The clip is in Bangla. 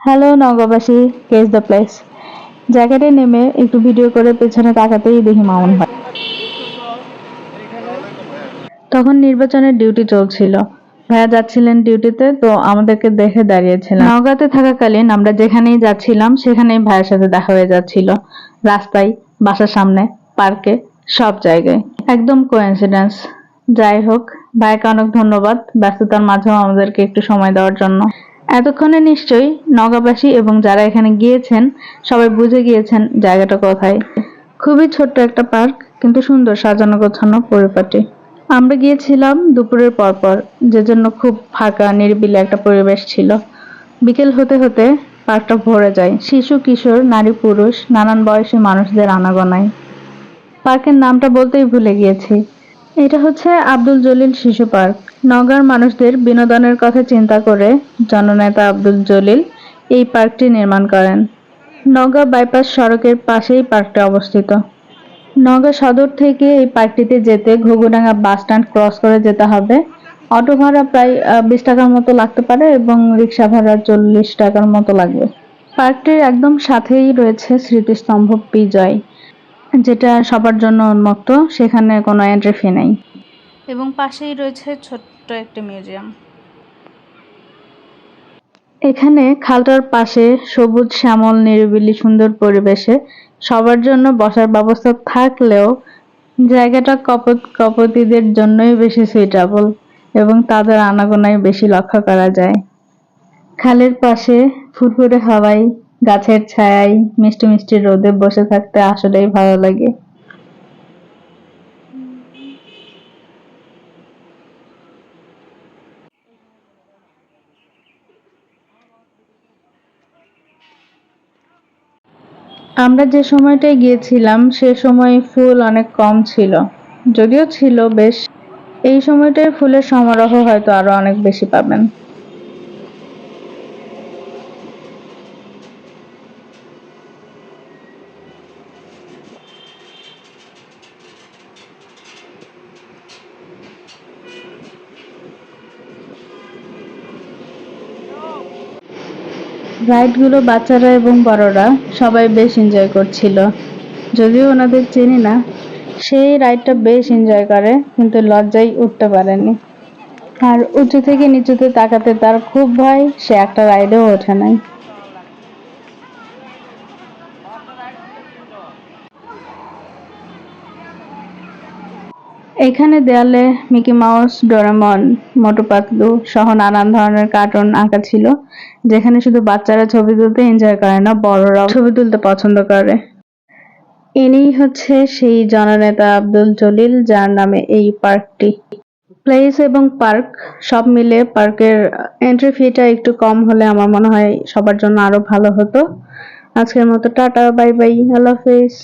হ্যালো নগরবাসী. কেস দ্য প্লেস জায়গাটায় নেমে একটু ভিডিও করে পেছনে তাকাতেই দেখি মামুন ভাই। তখন নির্বাচনের ডিউটি চলছিল। ভাইয়া যাচ্ছিলেন ডিউটিতে তো আমাদেরকে দেখে দাঁড়িয়েছিলেন নওগাঁতে থাকাকালীন আমরা যেখানেই যাচ্ছিলাম, সেখানেই ভাইয়ের সাথে দেখা হয়ে যাচ্ছিল। রাস্তায়, বাসার সামনে, পার্কে, সব জায়গায়। একদম কোইন্সিডেন্স যাই হোক ভাইকে অনেক ধন্যবাদ ব্যস্ততার মাঝেও আমাদেরকে একটু সময় দেওয়ার জন্য। এতক্ষণে নিশ্চয়ই নগাবাসী এবং যারা এখানে গিয়েছেন, সবাই বুঝে গিয়েছেন জায়গাটা কোথায়। খুবই ছোট্ট একটা পার্ক, কিন্তু সুন্দর সাজানো গোছানো পরিপাটি। আমরা গিয়েছিলাম দুপুরের পরপর, যে জন্য খুব ফাঁকা, নিরিবিলি একটা পরিবেশ ছিল। বিকেল হতে হতে পার্কটা ভরে যায়। শিশু, কিশোর, নারী, পুরুষ, নানান বয়সী মানুষদের আনাগোনায়। পার্কের নামটা বলতেই ভুলে গিয়েছি। এটা হচ্ছে আব্দুল জলিল শিশু পার্ক। নগাঁর মানুষদের বিনোদনের কথা চিন্তা করে জননেতা আব্দুল জলিল এই পার্কটি নির্মাণ করেন। নগাঁ বাইপাস সড়কের পাশেই পার্কটি অবস্থিত। নগাঁ সদর থেকে এই পার্কটিতে যেতে ঘুঘুডাঙ্গা বাস স্ট্যান্ড ক্রস করে যেতে হবে। অটো ভাড়া প্রায় বিশ টাকার মতো লাগতে পারে এবং রিক্সা ভাড়া চল্লিশ টাকার মতো লাগবে। পার্কটির একদম সাথেই রয়েছে স্মৃতিস্তম্ভ বিজয়, যেটা সবার জন্য উন্মুক্ত। সেখানে কোনো এন্ট্রি ফি নেই। এবং পাশেই রয়েছে ছোট্ট একটি মিউজিয়াম। এখানে খালটার পাশে সবুজ, শ্যামল, নিরিবিলি, সুন্দর পরিবেশে সবার জন্য বসার ব্যবস্থা থাকলেও জায়গাটা কপত, কপতিদের জন্যই বেশি সুইটেবল এবং তাদের আনাগোনায় বেশি লক্ষ্য করা যায়। খালের পাশে ফুরফুরে হাওয়ায়, গাছের ছায়ায় মিষ্টি মিষ্টি রোদে বসে থাকতে আসলেই ভালো লাগে। আমরা যে সময়টায় গিয়েছিলাম, সে সময় ফুল অনেক কম ছিল। যদিও ছিল, বেশ। এই সময়টায় ফুলের সমারোহ হয়তো আরও অনেক বেশি পাবেন। রাইডগুলো বাচ্চারা এবং বড়রা সবাই বেশ এনজয় করছিল। যদিও ওনাদের চিনি না, সেই রাইডটা বেশ এনজয় করে, কিন্তু লজ্জায় উঠতে পারেনি। আর উঁচু থেকে নিচুতে তাকাতে তার খুব ভয়, সে একটা রাইডেও ওঠে নাই। এখানে দেয়ালে Mickey Mouse, Doraemon Motu Patlu সহ নানান ধরনের কার্টুন আঁকা ছিল, যেখানে শুধু বাচ্চারা ছবি তুলতে এনজয় করে না, বড়রাও ছবি তুলতে পছন্দ করে। ইনিই হচ্ছে সেই জননেতা আব্দুল জলিল, যার নামে এই পার্কটি। প্লেস এবং পার্ক সব মিলে পার্কের এন্ট্রি ফিটা একটু কম হলে আমার মনে হয় সবার জন্য আরও ভালো হতো। আজকের মতো টাটা বাই বাই আল্লাহ হাফেজ।